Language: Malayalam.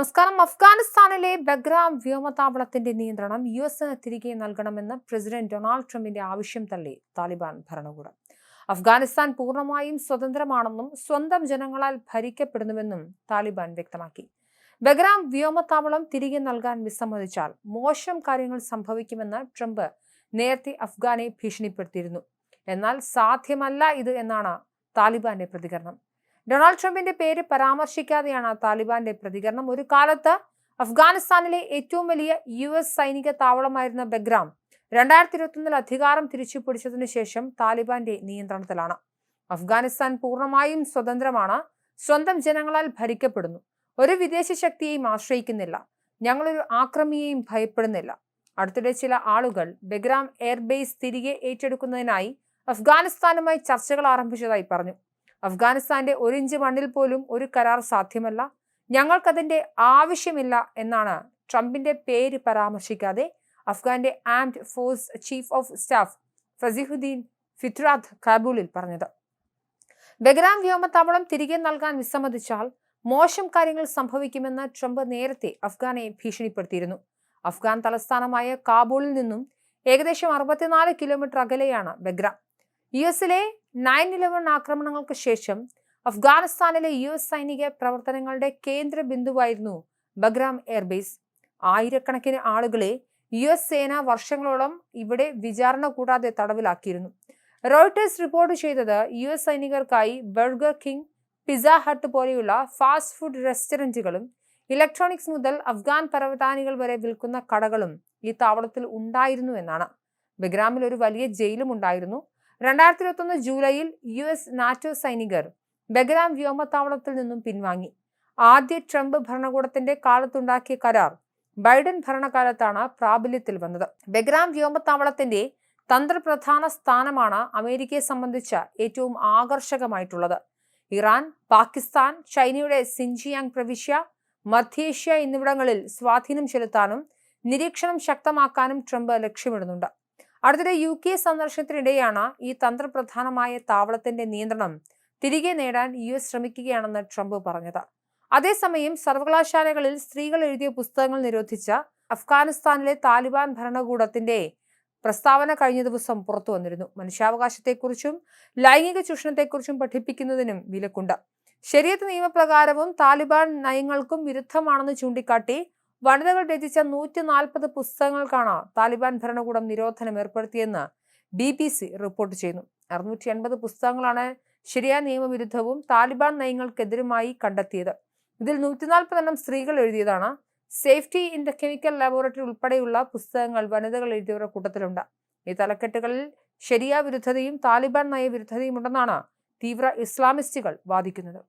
നമസ്കാരം. അഫ്ഗാനിസ്ഥാനിലെ ബഗ്രാം വ്യോമതാവളത്തിന്റെ നിയന്ത്രണം യു എസിന് തിരികെ നൽകണമെന്ന് പ്രസിഡന്റ് ഡൊണാൾഡ് ട്രംപിന്റെ ആവശ്യം തള്ളി താലിബാൻ ഭരണകൂടം. അഫ്ഗാനിസ്ഥാൻ പൂർണമായും സ്വതന്ത്രമാണെന്നും സ്വന്തം ജനങ്ങളാൽ ഭരിക്കപ്പെടുന്നുവെന്നും താലിബാൻ വ്യക്തമാക്കി. ബഗ്രാം വ്യോമതാവളം തിരികെ നൽകാൻ വിസമ്മതിച്ചാൽ മോശം കാര്യങ്ങൾ സംഭവിക്കുമെന്ന് ട്രംപ് നേരത്തെ അഫ്ഗാനെ ഭീഷണിപ്പെടുത്തിയിരുന്നു. എന്നാൽ സാധ്യമല്ല ഇത് എന്നാണ് താലിബാന്റെ പ്രതികരണം. ഡൊണാൾഡ് ട്രംപിന്റെ പേര് പരാമർശിക്കാതെയാണ് താലിബാന്റെ പ്രതികരണം. ഒരു കാലത്ത് അഫ്ഗാനിസ്ഥാനിലെ ഏറ്റവും വലിയ യു എസ് സൈനിക താവളമായിരുന്ന ബഗ്രാം രണ്ടായിരത്തി ഇരുപത്തൊന്നിൽ അധികാരം തിരിച്ചു പിടിച്ചതിനു ശേഷം താലിബാന്റെ നിയന്ത്രണത്തിലാണ്. അഫ്ഗാനിസ്ഥാൻ പൂർണമായും സ്വതന്ത്രമാണ്. സ്വന്തം ജനങ്ങളാൽ ഭരിക്കപ്പെടുന്നു. ഒരു വിദേശ ശക്തിയെയും ആശ്രയിക്കുന്നില്ല. ഞങ്ങളൊരു ആക്രമിയെയും ഭയപ്പെടുന്നില്ല. അടുത്തിടെ ചില ആളുകൾ ബഗ്രാം എയർബേസ് തിരികെ ഏറ്റെടുക്കുന്നതിനായി അഫ്ഗാനിസ്ഥാനുമായി ചർച്ചകൾ ആരംഭിച്ചതായി പറഞ്ഞു. അഫ്ഗാനിസ്ഥാന്റെ ഒരു ഇഞ്ച് മണ്ണിൽ പോലും ഒരു കരാർ സാധ്യമല്ല. ഞങ്ങൾക്കതിന്റെ ആവശ്യമില്ല എന്നാണ് ട്രംപിന്റെ പേര് പരാമർശിക്കാതെ അഫ്ഗാന്റെ armed force chief of staff Fasihuddin Fitrat കാബൂളിൽ പറഞ്ഞത്. ബഗ്രാം വ്യോമത്താവളം തിരികെ നൽകാൻ വിസമ്മതിച്ചാൽ മോശം കാര്യങ്ങൾ സംഭവിക്കുമെന്ന് ട്രംപ് നേരത്തെ അഫ്ഗാനെ ഭീഷണിപ്പെടുത്തിയിരുന്നു. അഫ്ഗാൻ തലസ്ഥാനമായ കാബൂളിൽ നിന്നും ഏകദേശം അറുപത്തിനാല് കിലോമീറ്റർ അകലെയാണ് ബഗ്രാം. യു എസിലെ നയൻ ഇലവൻ ആക്രമണങ്ങൾക്ക് ശേഷം അഫ്ഗാനിസ്ഥാനിലെ യു എസ് സൈനിക പ്രവർത്തനങ്ങളുടെ കേന്ദ്ര ബിന്ദുവായിരുന്നു ബഗ്രാം എയർബേസ്. ആയിരക്കണക്കിന് ആളുകളെ യു എസ് സേന വർഷങ്ങളോളം ഇവിടെ വിചാരണ കൂടാതെ തടവിലാക്കിയിരുന്നു. റോയിട്ടേഴ്സ് റിപ്പോർട്ട് ചെയ്തത് യു എസ് സൈനികർക്കായി ബർഗർ കിങ് പിസ ഹട്ട് പോലെയുള്ള ഫാസ്റ്റ് ഫുഡ് റെസ്റ്റോറന്റുകളും ഇലക്ട്രോണിക്സ് മുതൽ അഫ്ഗാൻ പരവതാനികൾ വരെ വിൽക്കുന്ന കടകളും ഈ താവളത്തിൽ ഉണ്ടായിരുന്നു എന്നാണ്. ബഗ്രാമിൽ ഒരു വലിയ ജയിലും ഉണ്ടായിരുന്നു. രണ്ടായിരത്തി ഇരുപത്തൊന്ന് ജൂലൈയിൽ യു എസ് നാറ്റോ സൈനികർ ബഗ്രാം വ്യോമത്താവളത്തിൽ നിന്നും പിൻവാങ്ങി. ആദ്യ ട്രംപ് ഭരണകൂടത്തിന്റെ കാലത്തുണ്ടാക്കിയ കരാർ ബൈഡൻ ഭരണകാലത്താണ് പ്രാബല്യത്തിൽ വന്നത്. ബഗ്രാം വ്യോമത്താവളത്തിന്റെ തന്ത്രപ്രധാന സ്ഥാനമാണ് അമേരിക്കയെ സംബന്ധിച്ച ഏറ്റവും ആകർഷകമായിട്ടുള്ളത്. ഇറാൻ പാകിസ്ഥാൻ ചൈനയുടെ സിൻജിയാങ് പ്രവിശ്യ മധ്യേഷ്യ എന്നിവിടങ്ങളിൽ സ്വാധീനം ചെലുത്താനും നിരീക്ഷണം ശക്തമാക്കാനും ട്രംപ് ലക്ഷ്യമിടുന്നുണ്ട്. അടുത്തിടെ യു കെ സന്ദർശനത്തിനിടെയാണ് ഈ തന്ത്രപ്രധാനമായ താവളത്തിന്റെ നിയന്ത്രണം തിരികെ നേടാൻ യു എസ് ശ്രമിക്കുകയാണെന്ന് ട്രംപ് പറഞ്ഞത്. അതേസമയം സർവകലാശാലകളിൽ സ്ത്രീകൾ എഴുതിയ പുസ്തകങ്ങൾ നിരോധിച്ച അഫ്ഗാനിസ്ഥാനിലെ താലിബാൻ ഭരണകൂടത്തിന്റെ പ്രസ്താവന കഴിഞ്ഞ ദിവസം പുറത്തു വന്നിരുന്നു. മനുഷ്യാവകാശത്തെക്കുറിച്ചും ലൈംഗിക ചൂഷണത്തെക്കുറിച്ചും പഠിപ്പിക്കുന്നതിനും വിലക്കുണ്ട്. ശരിയത്ത് നിയമപ്രകാരവും താലിബാൻ നയങ്ങൾക്കും വിരുദ്ധമാണെന്ന് ചൂണ്ടിക്കാട്ടി വനിതകൾ രചിച്ച നൂറ്റി നാൽപ്പത് പുസ്തകങ്ങൾക്കാണ് താലിബാൻ ഭരണകൂടം നിരോധനം ഏർപ്പെടുത്തിയെന്ന് ബി ബി സി റിപ്പോർട്ട് ചെയ്യുന്നു. അറുന്നൂറ്റി എൺപത് പുസ്തകങ്ങളാണ് ശരിയ നിയമവിരുദ്ധവും താലിബാൻ നയങ്ങൾക്കെതിരുമായി കണ്ടെത്തിയത്. ഇതിൽ നൂറ്റിനാൽപ്പതെണ്ണം സ്ത്രീകൾ എഴുതിയതാണ്. Safety in the chemical laboratory ഉൾപ്പെടെയുള്ള പുസ്തകങ്ങൾ വനിതകൾ എഴുതിയവരുടെ കൂട്ടത്തിലുണ്ട്. ഈ തലക്കെട്ടുകളിൽ ശരിയ വിരുദ്ധതയും താലിബാൻ നയവിരുദ്ധതയും ഉണ്ടെന്നാണ് തീവ്ര ഇസ്ലാമിസ്റ്റുകൾ വാദിക്കുന്നത്.